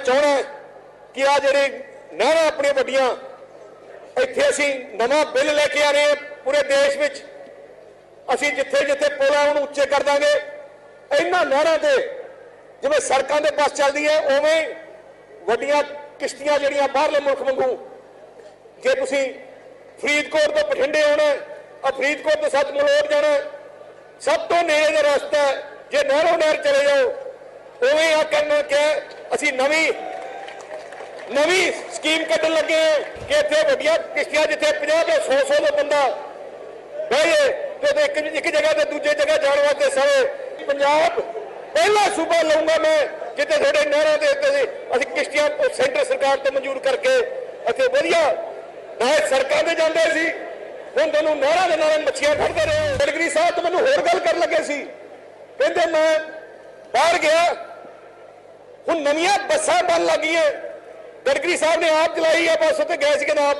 ਚਾਹੁੰਦਾ ਕਿ ਆ ਜਿਹੜੇ ਨਹਿਰਾਂ ਆਪਣੀਆਂ ਵੱਡੀਆਂ, ਇੱਥੇ ਅਸੀਂ ਨਵਾਂ ਬਿੱਲ ਲੈ ਕੇ ਆ ਰਹੇ ਹਾਂ ਪੂਰੇ ਦੇਸ਼ ਵਿੱਚ। ਅਸੀਂ ਜਿੱਥੇ ਜਿੱਥੇ ਪੁਲ ਆ, ਉਹਨੂੰ ਉੱਚੇ ਕਰ ਦਾਂਗੇ। ਇਹਨਾਂ ਨਹਿਰਾਂ ਤੇ ਜਿਵੇਂ ਸੜਕਾਂ ਤੇ ਬੱਸ ਚੱਲਦੀ ਹੈ, ਉਵੇਂ ਵੱਡੀਆਂ ਕਿਸ਼ਤੀਆਂ ਜਿਹੜੀਆਂ ਬਾਹਰਲੇ ਮੁਲਕ ਵਾਂਗੂ। ਜੇ ਤੁਸੀਂ ਫਰੀਦਕੋਟ ਤੋਂ ਬਠਿੰਡੇ ਆਉਣਾ ਆ ਫਰੀਦਕੋਟ ਤੋਂ ਸੱਤ ਮਲੋਟ ਜਾਣਾ ਸਭ ਤੋਂ ਨੇੜੇ ਦਾ ਰਸਤਾ ਜੇ ਨਹਿਰੋਂ ਨਹਿਰ ਚਲੇ ਜਾਓ ਉਵੇਂ ਆ ਕਰਨਾ ਕਿ ਅਸੀਂ ਨਵੀਂ ਨਵੀਂ ਸਕੀਮ ਕੱਢਣ ਲੱਗੇ ਕਿ ਇੱਥੇ ਵੱਡੀਆਂ ਕਿਸ਼ਤੀਆਂ ਜਿੱਥੇ 50 ਤੋਂ 100 100 ਦਾ ਬੰਦਾ ਬਹਿਏ ਤੇ ਇੱਕ ਇੱਕ ਜਗ੍ਹਾ ਤੇ ਦੂਜੇ ਜਗ੍ਹਾ ਜਾਣ ਵਾਸਤੇ ਸਾਰੇ ਪੰਜਾਬ ਪਹਿਲਾ ਸੂਬਾ ਲਊਂਗਾ ਮੈਂ, ਜਿੱਥੇ ਸਾਡੇ ਨਹਿਰਾਂ ਦੇ ਉੱਤੇ ਅਸੀਂ- ਕਿਸ਼ਤੀਆਂ ਸੈਂਟਰ ਸਰਕਾਰ ਤੋਂ ਮਨਜ਼ੂਰ ਕਰਕੇ ਅਤੇ ਵਧੀਆ ਨਾ ਸੜਕਾਂ ਤੇ ਜਾਂਦੇ ਸੀ। ਹੁਣ ਤੁਹਾਨੂੰ ਨਹਿਰਾਂ ਦੇ ਨਾਲ ਮੱਛੀਆਂ ਫੜਦੇ ਰਹੇ। ਗੜਗਰੀ ਸਾਹਿਬ ਤੋਂ ਮੈਨੂੰ ਹੋਰ ਗੱਲ ਕਰਨ ਲੱਗੇ ਸੀ। ਕਹਿੰਦੇ ਮੈਂ ਬਾਹਰ ਗਿਆ ਹੁਣ ਨਵੀਆਂ ਬੱਸਾਂ ਬਣ ਲੱਗੀਆਂ। ਗੜਗਰੀ ਸਾਹਿਬ ਨੇ ਆਪ ਚਲਾਈ ਆ ਬੱਸ ਉੱਤੇ ਗਏ ਸੀ ਜਨਾਬ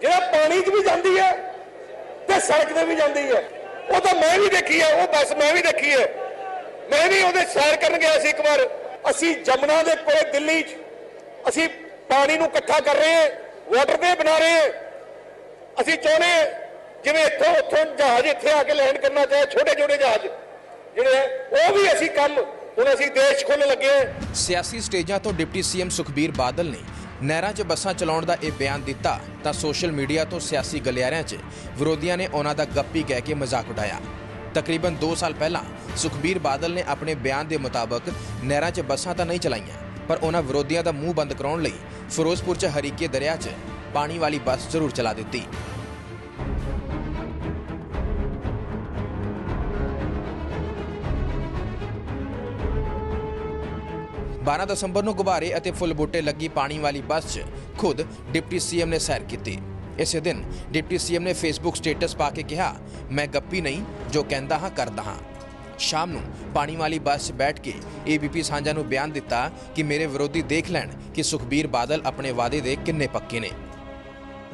ਜਿਹੜਾ ਪਾਣੀ 'ਚ ਵੀ ਜਾਂਦੀ ਹੈ ਤੇ ਸੜਕ ਤੇ ਵੀ ਜਾਂਦੀ ਹੈ ਉਹ ਤਾਂ ਮੈਂ ਵੀ ਦੇਖੀ ਹੈ ਉਹ ਬੱਸ ਮੈਂ ਵੀ ਦੇਖੀ ਹੈ ਮੈਂ ਵੀ ਉਹਦੇ ਸੈਰ ਕਰਨ ਗਿਆ ਸੀ ਇੱਕ ਵਾਰ। ਅਸੀਂ ਜਮਨਾ ਦੇ ਕੋਲੇ ਦਿੱਲੀ 'ਚ ਅਸੀਂ ਪਾਣੀ ਨੂੰ ਇਕੱਠਾ ਕਰ ਰਹੇ ਹਾਂ ਵਾਟਰ ਦੇ ਬਣਾ ਰਹੇ ਹਾਂ। ਅਸੀਂ ਚਾਹੁੰਦੇ ਹਾਂ, ਜਿਵੇਂ ਇੱਥੋਂ ਉੱਥੋਂ ਜਹਾਜ਼ ਇੱਥੇ ਆ ਕੇ ਲੈਂਡ ਕਰਨਾ ਚਾਹੇ ਛੋਟੇ ਛੋਟੇ ਜਹਾਜ਼। ਜਿਹੜੇ ਹੈ ਉਹ ਵੀ ਅਸੀਂ ਕੰਮ ਹੁਣ ਅਸੀਂ ਦੇਸ਼ ਖੋਲ੍ਹਣ ਲੱਗੇ ਸਿਆਸੀ ਸਟੇਜਾਂ ਤੋਂ ਡਿਪਟੀ ਸੀਐਮ ਸੁਖਬੀਰ ਬਾਦਲ ਨੇ ਨਹਿਰਾਂ 'ਚ ਬੱਸਾਂ ਚਲਾਉਣ ਦਾ ਇਹ ਬਿਆਨ ਦਿੱਤਾ, ਤਾਂ ਸੋਸ਼ਲ ਮੀਡੀਆ ਤੋਂ ਸਿਆਸੀ ਗਲਿਆਰਿਆਂ 'ਚ ਵਿਰੋਧੀਆਂ ਨੇ ਉਹਨਾਂ ਦਾ ਗੱਪੀ ਕਹਿ ਕੇ ਮਜ਼ਾਕ ਉਡਾਇਆ। ਤਕਰੀਬਨ 2 ਸਾਲ ਪਹਿਲਾਂ ਸੁਖਬੀਰ ਬਾਦਲ ਨੇ ਆਪਣੇ ਬਿਆਨ ਦੇ ਮੁਤਾਬਕ ਨਹਿਰਾਂ 'ਚ ਬੱਸਾਂ ਤਾਂ ਨਹੀਂ ਚਲਾਈਆਂ, ਪਰ ਉਹਨਾਂ ਵਿਰੋਧੀਆਂ ਦਾ ਮੂੰਹ ਬੰਦ ਕਰਾਉਣ ਲਈ ਫਿਰੋਜ਼ਪੁਰ 'ਚ ਹਰੀਕੇ ਦਰਿਆ 'ਚ ਪਾਣੀ ਵਾਲੀ ਬੱਸ ਜ਼ਰੂਰ ਚਲਾ ਦਿੱਤੀ। ਬਾਰਾਂ ਦਸੰਬਰ ਨੂੰ ਗੁਬਾਰੇ ਅਤੇ ਫੁੱਲ ਬੂਟੇ ਲੱਗੀ ਪਾਣੀ ਵਾਲੀ ਬੱਸ 'ਚ ਖੁਦ ਡਿਪਟੀ ਸੀਐਮ ਨੇ ਸੈਰ ਕੀਤੀ। ਇਸੇ ਦਿਨ ਡਿਪਟੀ ਸੀਐਮ ਨੇ ਫੇਸਬੁੱਕ ਸਟੇਟਸ ਪਾ ਕੇ ਕਿਹਾ, ਮੈਂ ਗੱਪੀ ਨਹੀਂ, ਜੋ ਕਹਿੰਦਾ ਹਾਂ, ਕਰਦਾ ਹਾਂ। ਸ਼ਾਮ ਨੂੰ ਪਾਣੀ ਵਾਲੀ ਬੱਸ 'ਚ ਬੈਠ ਕੇ ਏਬੀਪੀ ਸਾਂਝਾ ਨੂੰ ਬਿਆਨ ਦਿੱਤਾ ਕਿ ਮੇਰੇ ਵਿਰੋਧੀ ਦੇਖ ਲੈਣ ਕਿ ਸੁਖਬੀਰ ਬਾਦਲ ਆਪਣੇ ਵਾਅਦੇ ਦੇ ਕਿੰਨੇ ਪੱਕੇ ਨੇ।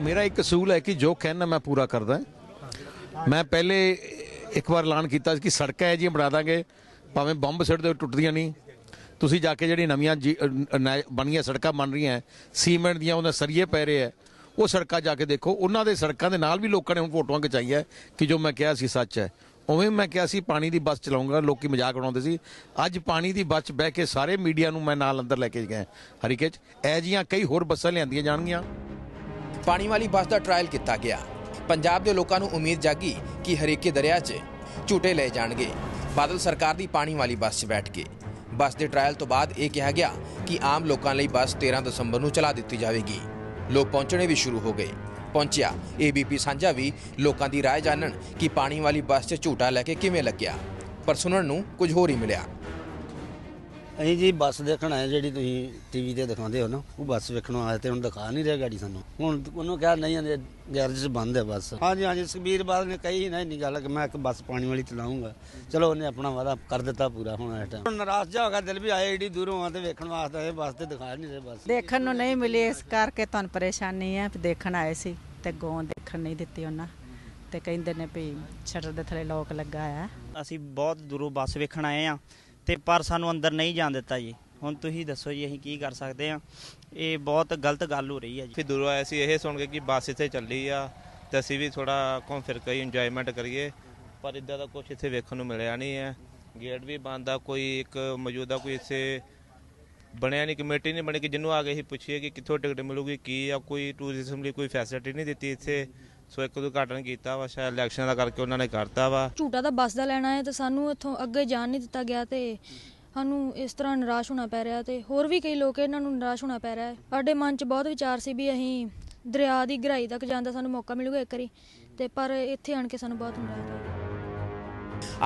ਮੇਰਾ ਇੱਕ ਅਸੂਲ ਹੈ ਕਿ ਜੋ ਕਹਿਣਾ ਮੈਂ ਪੂਰਾ ਕਰਦਾ। ਮੈਂ ਪਹਿਲੇ ਇੱਕ ਵਾਰ ਐਲਾਨ ਕੀਤਾ ਕਿ ਸੜਕਾਂ ਹੈ ਜੀ ਬਣਾ ਦਾਂਗੇ, ਭਾਵੇਂ ਬੰਬ ਸਿੱਟ ਦੇ ਟੁੱਟਦੀਆਂ ਨਹੀਂ। ਤੁਸੀਂ ਜਾ ਕੇ ਜਿਹੜੀ ਨਵੀਆਂ ਜੀ- ਅ, ਨੈ- ਬਣੀਆਂ ਸੜਕਾਂ ਬਣ ਰਹੀਆਂ ਸੀਮੈਂਟ ਦੀਆਂ ਉਹਨਾਂ ਸਰੀਏ ਪੈ ਰਹੇ ਹੈ ਉਹ ਸੜਕਾਂ ਜਾ ਕੇ ਦੇਖੋ ਉਹਨਾਂ ਦੇ ਸੜਕਾਂ ਦੇ ਨਾਲ ਵੀ ਲੋਕਾਂ ਨੇ ਹੁਣ ਫੋਟੋਆਂ ਖਿਚਾਈਆਂ ਕਿ ਜੋ ਮੈਂ ਕਿਹਾ ਸੀ ਸੱਚ ਹੈ। ਉਵੇਂ ਮੈਂ ਕਿਹਾ ਸੀ ਪਾਣੀ ਦੀ ਬੱਸ ਚਲਾਉਂਗਾ ਲੋਕੀ ਮਜ਼ਾਕ ਉਡਾਉਂਦੇ ਸੀ। ਅੱਜ ਪਾਣੀ ਦੀ ਬੱਸ 'ਚ ਬਹਿ ਕੇ ਸਾਰੇ ਮੀਡੀਆ ਨੂੰ ਮੈਂ ਨਾਲ ਅੰਦਰ ਲੈ ਕੇ ਗਿਆ ਹਰੀਕੇ 'ਚ ਇਹ ਜੀਆਂ ਕਈ ਹੋਰ ਬੱਸਾਂ ਲਿਆਂਦੀਆਂ ਜਾਣਗੀਆਂ। ਪਾਣੀ ਵਾਲੀ ਬੱਸ ਦਾ ਟ੍ਰਾਇਲ ਕੀਤਾ ਗਿਆ। ਪੰਜਾਬ ਦੇ ਲੋਕਾਂ ਨੂੰ ਉਮੀਦ ਜਾਗੀ ਕਿ ਹਰੀਕੇ ਦਰਿਆ 'ਚ ਝੂਟੇ ਲਏ ਜਾਣਗੇ। ਬਾਦਲ ਸਰਕਾਰ ਦੀ ਪਾਣੀ ਵਾਲੀ ਬੱਸ 'ਚ ਬੈਠ ਕੇ। ਬੱਸ ਦੇ ਟ੍ਰਾਇਲ ਤੋਂ ਬਾਅਦ ਇਹ ਕਿਹਾ ਗਿਆ ਕਿ ਆਮ ਲੋਕਾਂ ਲਈ ਬੱਸ 13 ਦਸੰਬਰ ਨੂੰ ਚਲਾ ਦਿੱਤੀ ਜਾਵੇਗੀ। ਲੋਕ ਪਹੁੰਚਣੇ ਵੀ ਸ਼ੁਰੂ ਹੋ ਗਏ। ਪਹੁੰਚਿਆ। ਏਬੀਪੀ ਸਾਂਝਾ ਵੀ ਲੋਕਾਂ ਦੀ ਰਾਏ ਜਾਣਨ ਕਿ ਪਾਣੀ ਵਾਲੀ ਬੱਸ 'ਚ ਝੂਟਾ ਲੈ ਕੇ ਕਿਵੇਂ ਲੱਗਿਆ। ਪਰ ਸੁਣਨ ਨੂੰ ਕੁਝ ਹੋਰ ਹੀ ਮਿਲਿਆ। ਅਸੀਂ ਜੀ ਬੱਸ ਦੇਖਣ ਆਏ ਜਿਹੜੀ ਤੁਸੀਂ ਟੀਵੀ ਤੇ ਦਿਖਾਉਂਦੇ ਹੋ ਨਾ ਉਹ ਬੱਸ ਵੇਖਣ ਆਏ ਤੇ ਹੁਣ ਦਿਖਾ ਨਹੀਂ ਰਿਹਾ ਗਾੜੀ ਸਾਨੂੰ। ਹੁਣ ਉਹਨੂੰ ਕਿਹਾ ਨਹੀਂ ਇਹ ਗੈਰੇਜ 'ਚ ਬੰਦ ਹੈ ਬੱਸ। ਹਾਂਜੀ ਹਾਂਜੀ ਸੁਖਬੀਰ ਬਾਦਲ ਨੇ ਕਹੀ ਨਾ ਇੰਨੀ ਗੱਲ ਕਿ ਮੈਂ ਇੱਕ ਬੱਸ ਪਾਣੀ ਵਾਲੀ ਚਲਾਉਂਗਾ। ਚਲੋ ਉਹਨੇ ਆਪਣਾ ਵਾਦਾ ਕਰ ਦਿੱਤਾ ਪੂਰਾ ਹੁਣ ਇਸ ਟਾਈਮ ਹੁਣ ਨਾਰਾਜ਼ ਜਾ ਹੋਗਾ ਦਿਲ ਵੀ ਆਏ ਏਡੀ ਦੂਰੋਂ ਆ ਤੇ ਵੇਖਣ ਵਾਸਤੇ ਇਹ ਬੱਸ ਤੇ ਦਿਖਾ ਨਹੀਂ ਰਹੇ ਬੱਸ। ਦੇਖਣ ਨੂੰ ਨਹੀਂ ਮਿਲੀ ਇਸ ਕਰਕੇ ਤੁਹਾਨੂੰ ਪਰੇਸ਼ਾਨੀ ਹੈ ਦੇਖਣ ਆਏ ਸੀ ਤੇ ਗੋਂ ਦੇਖਣ ਨਹੀਂ ਦਿੱਤੀ ਉਹਨਾਂ। ਤੇ ਕਹਿੰਦੇ ਨੇ ਵੀ ਸ਼ਟਰ ਦੇ ਥੱਲੇ ਲੋਕ ਲੱਗਾ ਆ। ਅਸੀਂ ਬਹੁਤ ਦੂਰੋਂ ਬੱਸ ਵੇਖਣ ਆਏ ਆ ਤੇ ਪਰ ਸਾਨੂੰ ਅੰਦਰ ਨਹੀਂ ਜਾਣ ਦਿੱਤਾ ਜੀ। ਹੁਣ ਤੁਸੀਂ ਦੱਸੋ ਜੀ, ਅਸੀਂ ਕੀ ਕਰ ਸਕਦੇ ਆ ਇਹ ਬਹੁਤ ਗਲਤ ਗੱਲ ਹੋ ਰਹੀ ਹੈ ਜੀ। ਫਿਰ ਦੂਰੋਂ ਆਏ ਸੀ, ਇਹ ਸੁਣ ਕੇ ਕਿ ਬੱਸ ਇੱਥੇ ਚੱਲੀ ਆ ਤੇ ਅਸੀਂ ਵੀ ਥੋੜਾ ਘੁੰਮ ਫਿਰ ਕੇ ਇੰਜੋਇਮੈਂਟ ਕਰੀਏ। ਪਰ ਇਦਾਂ ਦਾ ਕੁਝ ਇੱਥੇ ਵੇਖਣ ਨੂੰ ਮਿਲਿਆ ਨਹੀਂ ਹੈ। ਗੇਟ ਵੀ ਬੰਦ ਆ, ਕੋਈ ਇੱਕ ਮੌਜੂਦਾ ਕੋਈ ਇੱਥੇ ਬਣਿਆ ਨਹੀਂ, ਕਮੇਟੀ ਨਹੀਂ ਬਣੀ ਕਿ ਜਿਹਨੂੰ ਆ ਕੇ ਅਸੀਂ ਪੁੱਛੀਏ ਕਿ ਕਿੱਥੋਂ ਟਿਕਟ ਮਿਲੂਗੀ, ਕੀ ਆ, ਕੋਈ ਟੂਰਿਜ਼ਮ ਲਈ ਕੋਈ ਫੈਸਿਲਿਟੀ ਨਹੀਂ ਦਿੱਤੀ ਇੱਥੇ। ਸੋ ਇੱਕ ਉਦਘਾਟਨ ਕੀਤਾ ਵਾ ਸ਼ਾਇਦ ਇਲੈਕਸ਼ਨ ਦਾ ਕਰਕੇ ਉਹਨਾਂ ਨੇ ਕਰਤਾ ਵਾ। ਝੂਟਾ ਤਾਂ ਬੱਸ ਦਾ ਲੈਣਾ ਹੈ ਤੇ ਸਾਨੂੰ ਇੱਥੋਂ ਅੱਗੇ ਜਾਣ ਨਹੀਂ ਦਿੱਤਾ ਗਿਆ ਤੇ ਸਾਨੂੰ ਇਸ ਤਰ੍ਹਾਂ ਨਿਰਾਸ਼ ਹੋਣਾ ਪੈ ਰਿਹਾ ਤੇ ਹੋਰ ਵੀ ਕਈ ਲੋਕ ਇਹਨਾਂ ਨੂੰ ਨਿਰਾਸ਼ ਹੋਣਾ ਪੈ ਰਿਹਾ ਹੈ। ਸਾਡੇ ਮਨ 'ਚ ਬਹੁਤ ਵਿਚਾਰ ਸੀ ਵੀ ਅਸੀਂ ਦਰਿਆ ਦੀ ਗਹਿਰਾਈ ਤੱਕ ਜਾਣ ਦਾ ਸਾਨੂੰ ਮੌਕਾ ਮਿਲੂਗਾ ਇੱਕ ਵਾਰੀ ਤੇ ਪਰ ਇੱਥੇ ਆਣ ਕੇ ਸਾਨੂੰ ਬਹੁਤ ਨਿਰਾਸ਼ ਹੋਇਆ।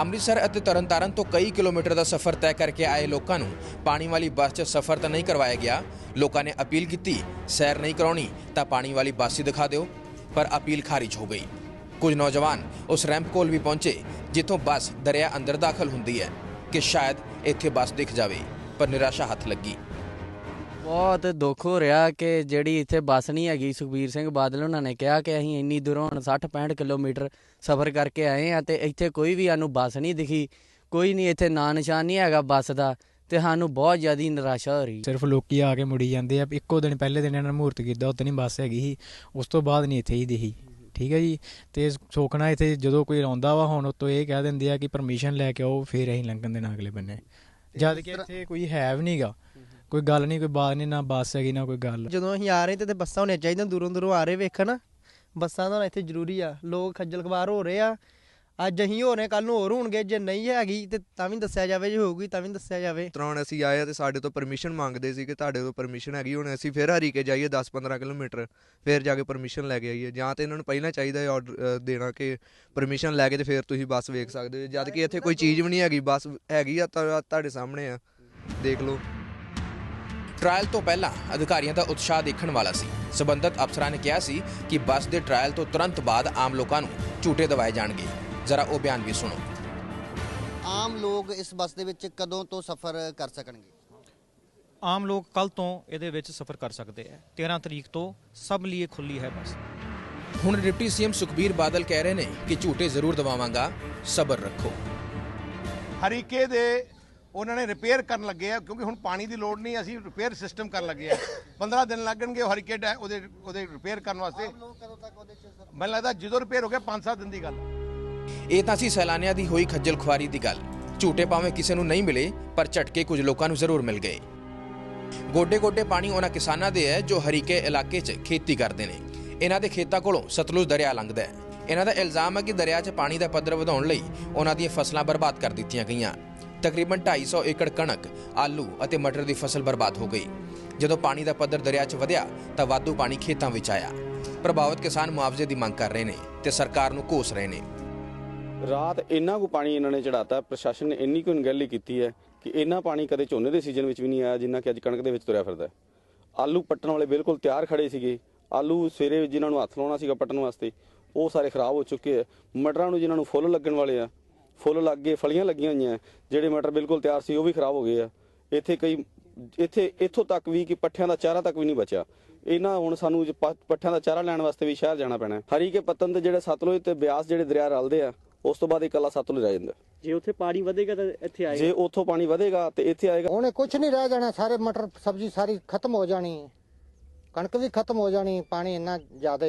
ਅੰਮ੍ਰਿਤਸਰ ਅਤੇ ਤਰਨਤਾਰਨ ਤੋਂ ਕਈ ਕਿਲੋਮੀਟਰ ਦਾ ਸਫ਼ਰ ਤੈਅ ਕਰਕੇ ਆਏ ਲੋਕਾਂ ਨੂੰ ਪਾਣੀ ਵਾਲੀ ਬੱਸ 'ਚ ਸਫ਼ਰ ਤਾਂ ਨਹੀਂ ਕਰਵਾਇਆ ਗਿਆ। ਲੋਕਾਂ ਨੇ ਅਪੀਲ ਕੀਤੀ ਸੈਰ ਨਹੀਂ ਕਰਾਉਣੀ ਤਾਂ ਪਾਣੀ ਵਾਲੀ ਬੱਸ ਹੀ ਦਿਖਾ ਦਿਓ। ਪਰ ਅਪੀਲ ਖਾਰਿਜ ਹੋ ਗਈ। ਕੁਝ ਨੌਜਵਾਨ ਉਸ ਰੈਂਪ ਕੋਲ ਵੀ ਪਹੁੰਚੇ, ਜਿੱਥੋਂ ਬੱਸ ਦਰਿਆ ਅੰਦਰ ਦਾਖਲ ਹੁੰਦੀ ਹੈ ਕਿ ਸ਼ਾਇਦ ਇੱਥੇ ਬੱਸ ਦਿਖ ਜਾਵੇ, ਪਰ ਨਿਰਾਸ਼ਾ ਹੱਥ ਲੱਗੀ। ਬਹੁਤ ਦੁੱਖ ਹੋ ਰਿਹਾ ਕਿ ਜਿਹੜੀ ਇੱਥੇ ਬੱਸ ਨਹੀਂ ਹੈਗੀ, ਸੁਖਬੀਰ ਸਿੰਘ ਬਾਦਲ ਉਹਨਾਂ ਨੇ ਕਿਹਾ ਕਿ ਅਸੀਂ ਇੰਨੀ ਦੂਰੋਂ ਹੁਣ 60 65 ਕਿਲੋਮੀਟਰ ਸਫ਼ਰ ਕਰਕੇ ਆਏ ਆ ਤੇ ਇੱਥੇ ਕੋਈ ਵੀ ਸਾਨੂੰ ਬੱਸ ਨਹੀਂ ਦਿਖੀ, ਕੋਈ ਨਹੀਂ ਇੱਥੇ ਨਾਂ ਨਿਸ਼ਾਨ ਨਹੀਂ ਹੈਗਾ ਬੱਸ ਦਾ। ਤੇ ਸਾਨੂੰ ਬਹੁਤ ਜ਼ਿਆਦਾ ਨਿਰਾਸ਼ਾ ਹੋ ਰਹੀ। ਸਿਰਫ ਲੋਕੀ ਆ ਕੇ ਮੁੜੀ ਜਾਂਦੇ ਆ ਇੱਕੋ ਦਿਨ ਪਹਿਲੇ ਦਿਨ ਇਹਨਾਂ ਨੇ ਮਹੂਰਤ ਕੀਤਾ ਉਦੋਂ ਨਹੀਂ ਬੱਸ ਹੈਗੀ ਸੀ। ਉਸ ਤੋਂ ਬਾਅਦ ਨਹੀਂ ਇੱਥੇ ਹੀ ਦਿਖੀ ਠੀਕ ਹੈ ਜੀ? ਤੇ ਸੋਖਣਾ ਇੱਥੇ ਜਦੋਂ ਕੋਈ ਆਉਂਦਾ ਵਾ ਹੁਣ ਉਤੋਂ ਇਹ ਕਹਿ ਦਿੰਦੇ ਆ ਕਿ ਪਰਮਿਸ਼ਨ ਲੈ ਕੇ ਆਓ ਫੇਰ ਅਸੀਂ ਲੰਘਣ ਦੇਣਾ ਅਗਲੇ ਬੰਨੇ। ਜਦ ਕਿ ਇੱਥੇ ਕੋਈ ਹੈ ਵੀ ਨਹੀਂਗਾ ਕੋਈ ਗੱਲ ਨਹੀਂ ਕੋਈ ਬਾਤ ਨਹੀਂ ਨਾ ਬੱਸ ਹੈਗੀ ਨਾ ਕੋਈ ਗੱਲ। ਜਦੋਂ ਅਸੀਂ ਆ ਰਹੇ ਤੇ ਬੱਸਾਂ ਹੋਣੀਆਂ ਚਾਹੀਦੀਆਂ ਦੂਰੋਂ ਦੂਰੋਂ ਆ ਰਹੇ ਵੇਖਣ। ਬੱਸਾਂ ਦਾ ਇੱਥੇ ਜ਼ਰੂਰੀ ਆ। ਲੋਕ ਖੱਜਲ ਖਵਾਰ ਹੋ ਰਹੇ ਆ। ਅੱਜ ਅਸੀਂ ਹੋ ਰਹੇ ਕੱਲ ਨੂੰ ਹੋਰ ਹੋਣਗੇ ਜੇ ਨਹੀਂ ਹੈਗੀ ਤੇ ਤਾਂ ਵੀ ਦੱਸਿਆ ਜਾਵੇ ਜੇ ਹੋਊਗੀ ਤਾਂ ਵੀ ਦੱਸਿਆ ਜਾਵੇ। ਤਰ੍ਹਾਂ ਹੁਣ ਅਸੀਂ ਆਏ ਆ ਤੇ ਸਾਡੇ ਤੋਂ ਪਰਮਿਸ਼ਨ ਮੰਗਦੇ ਸੀ ਕਿ ਤੁਹਾਡੇ ਤੋਂ ਪਰਮਿਸ਼ਨ ਹੈਗੀ ਹੁਣ ਅਸੀਂ ਫਿਰ ਹਰੀ ਕੇ ਜਾਈਏ 10-15 ਕਿਲੋਮੀਟਰ ਫਿਰ ਜਾ ਕੇ ਪਰਮਿਸ਼ਨ ਲੈ ਕੇ ਆਈਏ। ਜਾਂ ਤੇ ਇਹਨਾਂ ਨੂੰ ਪਹਿਲਾਂ ਚਾਹੀਦਾ ਹੈ ਆਰਡਰ ਦੇਣਾ ਕਿ ਪਰਮਿਸ਼ਨ ਲੈ ਕੇ ਤੇ ਫਿਰ ਤੁਸੀਂ ਬੱਸ ਵੇਖ ਸਕਦੇ ਹੋ। ਜਦ ਕਿ ਇੱਥੇ ਕੋਈ ਚੀਜ਼ ਵੀ ਨਹੀਂ ਹੈਗੀ ਬੱਸ ਹੈਗੀ ਆ ਤਾਂ ਤੁਹਾਡੇ ਸਾਹਮਣੇ ਆ। ਦੇਖ ਲਓ। ਟ੍ਰਾਇਲ ਤੋਂ ਪਹਿਲਾਂ ਅਧਿਕਾਰੀਆਂ ਦਾ ਉਤਸ਼ਾਹ ਦੇਖਣ ਵਾਲਾ ਸੀ। ਸਬੰਧਤ ਅਫਸਰਾਂ ਨੇ ਕਿਹਾ ਸੀ ਕਿ ਬੱਸ ਦੇ ਟ੍ਰਾਇਲ ਤੋਂ ਤੁਰੰਤ ਬਾਅਦ ਆਮ ਲੋਕਾਂ ਨੂੰ ਝੂਟੇ ਦਵਾਏ ਜਾਣਗੇ। ਜ਼ਰਾ ਉਹ ਬਿਆਨ ਵੀ ਸੁਣੋ। ਆਮ ਲੋਕ ਇਸ ਬੱਸ ਦੇ ਵਿੱਚ ਕਦੋਂ ਤੋਂ ਸਫ਼ਰ ਕਰ ਸਕਣਗੇ? ਆਮ ਲੋਕ ਕੱਲ ਤੋਂ ਇਹਦੇ ਵਿੱਚ ਸਫ਼ਰ ਕਰ ਸਕਦੇ ਹੈ। 13 ਤਰੀਕ ਤੋਂ ਸਭ ਲਈ ਖੁੱਲੀ ਹੈ ਬੱਸ। ਹੁਣ ਡਿਪਟੀ ਸੀਐਮ ਸੁਖਬੀਰ ਬਾਦਲ ਕਹਿ ਰਹੇ ਨੇ ਕਿ ਝੂਟੇ ਜ਼ਰੂਰ ਦਵਾਵਾਂਗਾ ਸਬਰ ਰੱਖੋ। ਹਰੀਕੇ ਦੇ ਉਹਨਾਂ ਨੇ ਰਿਪੇਅਰ ਕਰਨ ਲੱਗੇ ਆ ਕਿਉਂਕਿ ਹੁਣ ਪਾਣੀ ਦੀ ਲੋੜ ਨਹੀਂ ਅਸੀਂ ਰਿਪੇਅਰ ਸਿਸਟਮ ਕਰਨ ਲੱਗੇ ਆ। 15 ਦਿਨ ਲੱਗਣਗੇ ਉਹ ਹਰੀਕੇ ਡੈ- ਉਹਦੇ ਉਹਦੇ ਰਿਪੇਅਰ ਕਰਨ ਵਾਸਤੇ। ਮੈਨੂੰ ਲੱਗਦਾ ਜਦੋਂ ਰਿਪੇਅਰ ਹੋ ਗਿਆ 5-7 ਦਿਨ ਦੀ ਗੱਲ ਆ। ਇਹ ਤਾਂ ਸੀ ਸੈਲਾਨੀਆਂ ਦੀ ਹੋਈ ਖੱਜਲ ਖੁਆਰੀ ਦੀ ਗੱਲ। ਝੂਟੇ ਭਾਵੇਂ ਕਿਸੇ ਨੂੰ ਨਹੀਂ ਮਿਲੇ, ਪਰ ਝਟਕੇ ਕੁਝ ਲੋਕਾਂ ਨੂੰ ਜ਼ਰੂਰ ਮਿਲ ਗਏ। ਗੋਡੇ ਗੋਡੇ ਪਾਣੀ ਉਹਨਾਂ ਕਿਸਾਨਾਂ ਦੇ ਹੈ, ਜੋ ਹਰੀਕੇ ਇਲਾਕੇ 'ਚ ਖੇਤੀ ਕਰਦੇ ਨੇ। ਇਹਨਾਂ ਦੇ ਖੇਤਾਂ ਕੋਲੋਂ ਸਤਲੁਜ ਦਰਿਆ ਲੰਘਦਾ ਹੈ। ਇਹਨਾਂ ਦਾ ਇਲਜ਼ਾਮ ਹੈ ਕਿ ਦਰਿਆ 'ਚ ਪਾਣੀ ਦਾ ਪੱਧਰ ਵਧਾਉਣ ਲਈ ਉਹਨਾਂ ਦੀਆਂ ਫਸਲਾਂ ਬਰਬਾਦ ਕਰ ਦਿੱਤੀਆਂ ਗਈਆਂ। ਤਕਰੀਬਨ 250 ਏਕੜ ਕਣਕ, ਆਲੂ ਅਤੇ ਮਟਰ ਦੀ ਫਸਲ ਬਰਬਾਦ ਹੋ ਗਈ। ਜਦੋਂ ਪਾਣੀ ਦਾ ਪੱਧਰ ਦਰਿਆ 'ਚ ਵਧਿਆ, ਤਾਂ ਵਾਧੂ ਪਾਣੀ ਖੇਤਾਂ ਵਿੱਚ ਆਇਆ। ਪ੍ਰਭਾਵਿਤ ਕਿਸਾਨ ਮੁਆਵਜ਼ੇ ਦੀ ਮੰਗ ਕਰ ਰਹੇ ਨੇ ਤੇ ਸਰਕਾਰ ਨੂੰ ਕੋਸ ਰਹੇ ਨੇ। ਰਾਤ ਇੰਨਾ ਕੁ ਪਾਣੀ ਇਹਨਾਂ ਨੇ ਚੜਾਤਾ ਪ੍ਰਸ਼ਾਸਨ ਨੇ ਇੰਨੀ ਕੁ ਅਣਗਹਿਲੀ ਕੀਤੀ ਹੈ ਕਿ ਇੰਨਾ ਪਾਣੀ ਕਦੇ ਝੋਨੇ ਦੇ ਸੀਜ਼ਨ ਵਿੱਚ ਵੀ ਨਹੀਂ ਆਇਆ ਜਿੰਨਾ ਕਿ ਅੱਜ ਕਣਕ ਦੇ ਵਿੱਚ ਤੁਰਿਆ ਫਿਰਦਾ ਹੈ। ਆਲੂ ਪੱਟਣ ਵਾਲੇ ਬਿਲਕੁਲ ਤਿਆਰ ਖੜੇ ਸੀਗੇ। ਆਲੂ ਸਵੇਰੇ ਜਿਨ੍ਹਾਂ ਨੂੰ ਹੱਥ ਲਾਉਣਾ ਸੀਗਾ ਪੱਟਣ ਵਾਸਤੇ, ਉਹ ਸਾਰੇ ਖਰਾਬ ਹੋ ਚੁੱਕੇ ਆ। ਮਟਰਾਂ ਨੂੰ ਜਿਨ੍ਹਾਂ ਨੂੰ ਫੁੱਲ ਲੱਗਣ ਵਾਲੇ ਆ, ਫੁੱਲ ਲੱਗ ਗਏ, ਫਲੀਆਂ ਲੱਗੀਆਂ ਹੋਈਆਂ ਜਿਹੜੇ ਮਟਰ ਬਿਲਕੁਲ ਤਿਆਰ ਸੀ, ਉਹ ਵੀ ਖਰਾਬ ਹੋ ਗਏ ਆ। ਇੱਥੇ ਕਈ, ਇੱਥੇ, ਇੱਥੋਂ ਤੱਕ ਵੀ ਕਿ ਪੱਠਿਆਂ ਦਾ ਚਾਰਾ ਤੱਕ ਵੀ ਨਹੀਂ ਬਚਿਆ। ਇਹਨਾਂ ਹੁਣ ਸਾਨੂੰ ਪ- ਪੱਠਿਆਂ ਦਾ ਚਾਰਾ ਲੈਣ ਵਾਸਤੇ ਵੀ ਸ਼ਹਿਰ ਜਾਣਾ ਪੈਣਾ ਹਰੀ ਕੇ ਪੱਤਨ ਤੇ ਜਿਹੜੇ ਸਤਲੁਜ ਤੇ ਬਿਆਸ ਜਿਹੜੇ ਦਰਿਆ ਰਲਦੇ ਆ ਉਸ ਤੋਂ ਬਾਅਦ ਇਕੱਲਾ ਸਤਲੁਜ ਰਹਿ ਜਾਂਦਾ। ਜੇ ਉੱਥੇ ਪਾਣੀ ਵਧੇਗਾ ਤਾਂ ਇੱਥੇ ਜੇ ਉੱਥੋਂ ਪਾਣੀ ਵਧੇਗਾ ਤੇ ਇੱਥੇ ਆਏਗਾ। ਉਹਨੇ ਕੁਝ ਨਹੀਂ ਰਹਿ ਜਾਣਾ ਸਾਰੇ ਮਟਰ ਸਬਜ਼ੀ ਸਾਰੀ ਖਤਮ ਹੋ ਜਾਣੀ। ਹੈ। ਕਣਕ ਵੀ ਖਤਮ ਹੋ ਜਾਣੀ ਪਾਣੀ ਇੰਨਾ ਜ਼ਿਆਦਾ।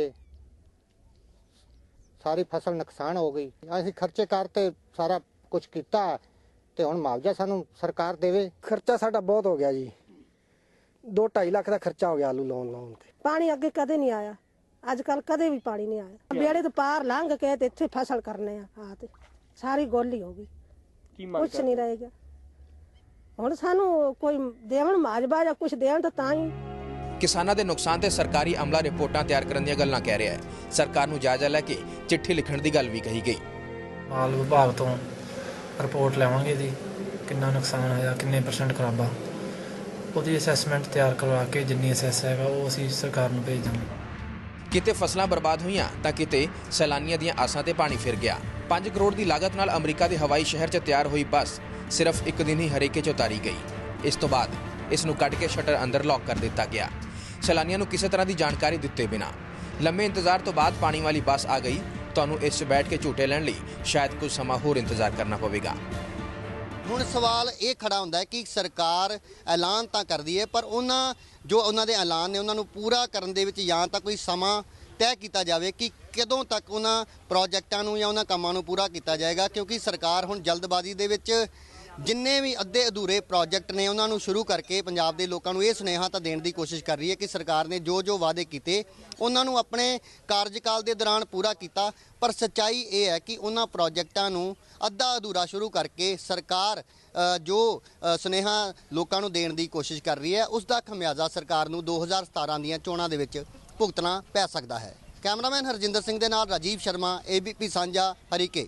ਸਾਰੀ ਫਸਲ ਨੁਕਸਾਨ ਹੋ ਗਈ। ਅਸੀਂ ਖਰਚੇ ਕਰਤੇ ਸਾਰਾ ਕੁਝ ਕੀਤਾ ਤੇ ਹੁਣ ਮੁਆਵਜ਼ਾ ਸਾਨੂੰ ਸਰਕਾਰ ਦੇਵੇ। ਖਰਚਾ ਸਾਡਾ ਬਹੁਤ ਹੋ ਗਿਆ ਜੀ। 2.5 ਲੱਖ ਦਾ ਖਰਚਾ ਹੋ ਗਿਆ ਆਲੂ ਲਾਉਣ ਲਾਉਣ ਤੇ। ਪਾਣੀ ਅੱਗੇ ਕਦੇ ਨਹੀਂ ਆਇਆ। ਅੱਜ ਕੱਲ ਕਦੇ ਵੀ ਪਾਣੀ ਨਹੀਂ ਆਇਆ। ਬੇੜੇ ਤੋਂ ਪਾਰ ਲੰਘ ਕੇ ਤੇ ਇੱਥੇ ਫਸਲ ਕਰਨੇ ਆ ਆ ਤੇ ਸਾਰੀ ਗੋਲੀ ਹੋ ਗਈ। ਕੀ ਕੁਛ ਨਹੀਂ ਰਹੇਗਾ ਹੁਣ ਸਾਨੂੰ ਕੋਈ ਦੇਵਣ ਮਾਜਬਾ ਜਾਂ ਕੁਝ ਦੇਣ ਤਾਂ ਤਾਂ ਹੀ। ਕਿਸਾਨਾਂ ਦੇ ਨੁਕਸਾਨ ਤੇ ਸਰਕਾਰੀ ਅਮਲਾ ਰਿਪੋਰਟਾਂ ਤਿਆਰ ਕਰਨ ਦੀਆਂ ਗੱਲਾਂ ਕਹਿ ਰਿਹਾ ਹੈ। ਸਰਕਾਰ ਨੂੰ ਜਾਇਜ਼ਾ ਲੈ ਕੇ ਚਿੱਠੀ ਲਿਖਣ ਦੀ ਗੱਲ ਵੀ ਕਹੀ ਗਈ। ਮਾਲ ਵਿਭਾਗ ਤੋਂ ਰਿਪੋਰਟ ਲੈਵਾਂਗੇ ਜੀ ਕਿੰਨਾ ਨੁਕਸਾਨ ਹੋਇਆ ਕਿੰਨੇ ਪਰਸੈਂਟ ਖਰਾਬਾ। ਉਹਦੀ ਅਸੈਸਮੈਂਟ ਤਿਆਰ ਕਰਵਾ ਕੇ ਜਿੰਨੀ ਅਸੈਸ ਹੈਗਾ ਉਹ ਅਸੀਂ ਸਰਕਾਰ ਨੂੰ ਭੇਜ ਦਾਂਗੇ। ਕਿਤੇ ਫਸਲਾਂ ਬਰਬਾਦ ਹੋਈਆਂ ਤਾਂ ਕਿਤੇ ਸੈਲਾਨੀਆਂ ਦੀਆਂ ਆਸਾਂ ਤੇ ਪਾਣੀ ਫਿਰ ਗਿਆ। 5 ਕਰੋੜ ਦੀ ਲਾਗਤ ਨਾਲ ਅਮਰੀਕਾ ਦੇ ਹਵਾਈ ਸ਼ਹਿਰ 'ਚ ਤਿਆਰ ਹੋਈ ਬੱਸ ਸਿਰਫ ਇੱਕ ਦਿਨ ਹੀ ਹਰੇਕੇ 'ਚ ਉਤਾਰੀ ਗਈ। ਇਸ ਤੋਂ ਬਾਅਦ ਇਸ ਨੂੰ ਕੱਢ ਕੇ ਸ਼ਟਰ ਅੰਦਰ ਲੌਕ ਕਰ ਦਿੱਤਾ ਗਿਆ। ਸੈਲਾਨੀਆਂ ਨੂੰ ਕਿਸੇ ਤਰ੍ਹਾਂ ਦੀ ਜਾਣਕਾਰੀ ਦਿੱਤੇ ਬਿਨਾ। ਲੰਮੇ ਇੰਤਜ਼ਾਰ ਤੋਂ ਬਾਅਦ ਪਾਣੀ ਵਾਲੀ ਬੱਸ ਆ ਗਈ। ਤੁਹਾਨੂੰ ਇਸ 'ਚ ਬੈਠ ਕੇ ਝੂਟੇ ਲੈਣ ਲਈ ਸ਼ਾਇਦ ਕੁਝ ਸਮਾਂ ਹੋਰ ਇੰਤਜ਼ਾਰ ਕਰਨਾ ਪਵੇਗਾ। ਹੁਣ ਸਵਾਲ ਇਹ ਖੜਾ ਹੁੰਦਾ ਹੈ ਕਿ ਸਰਕਾਰ ਐਲਾਨ ਤਾਂ ਕਰਦੀ ਹੈ, ਪਰ ਉਹਨਾਂ ਜੋ ਉਹਨਾਂ ਦੇ ਐਲਾਨ ਨੇ, ਉਹਨਾਂ ਨੂੰ ਪੂਰਾ ਕਰਨ ਦੇ ਵਿੱਚ ਜਾਂ ਤਾਂ ਕੋਈ ਸਮਾਂ ਤੈਅ ਕੀਤਾ ਜਾਵੇ ਕਿ ਕਦੋਂ ਤੱਕ ਉਹਨਾਂ ਪ੍ਰੋਜੈਕਟਾਂ ਨੂੰ ਜਾਂ ਉਹਨਾਂ ਕੰਮਾਂ ਨੂੰ ਪੂਰਾ ਕੀਤਾ ਜਾਏਗਾ, ਕਿਉਂਕਿ ਸਰਕਾਰ ਹੁਣ ਜਲਦਬਾਜ਼ੀ ਦੇ ਵਿੱਚ ਜਿੰਨੇ ਵੀ ਅੱਧੇ ਅਧੂਰੇ ਪ੍ਰੋਜੈਕਟ ਨੇ, ਉਹਨਾਂ ਨੂੰ ਸ਼ੁਰੂ ਕਰਕੇ ਪੰਜਾਬ ਦੇ ਲੋਕਾਂ ਨੂੰ ਇਹ ਸੁਨੇਹਾ ਤਾਂ ਦੇਣ ਦੀ ਕੋਸ਼ਿਸ਼ ਕਰ ਰਹੀ ਹੈ ਕਿ ਸਰਕਾਰ ਨੇ ਜੋ ਜੋ ਵਾਅਦੇ ਕੀਤੇ, ਉਹਨਾਂ ਨੂੰ ਆਪਣੇ ਕਾਰਜਕਾਲ ਦੇ ਦੌਰਾਨ ਪੂਰਾ ਕੀਤਾ, ਪਰ ਸੱਚਾਈ ਇਹ ਹੈ ਕਿ ਉਹਨਾਂ ਪ੍ਰੋਜੈਕਟਾਂ ਨੂੰ ਅੱਧਾ ਅਧੂਰਾ ਸ਼ੁਰੂ ਕਰਕੇ ਸਰਕਾਰ ਜੋ ਸੁਨੇਹਾ ਲੋਕਾਂ ਨੂੰ ਦੇਣ ਦੀ ਕੋਸ਼ਿਸ਼ ਕਰ ਰਹੀ ਹੈ, ਉਸ ਦਾ ਖਮਿਆਜ਼ਾ ਸਰਕਾਰ ਨੂੰ 2017 ਦੀਆਂ ਚੋਣਾਂ ਦੇ ਵਿੱਚ ਭੁਗਤਣਾ ਪੈ ਸਕਦਾ ਹੈ। ਕੈਮਰਾਮੈਨ ਹਰਜਿੰਦਰ ਸਿੰਘ ਦੇ ਨਾਲ ਰਾਜੀਵ ਸ਼ਰਮਾ ਏਬੀਪੀ ਸਾਂਝਾ, ਹਰੀਕੇ।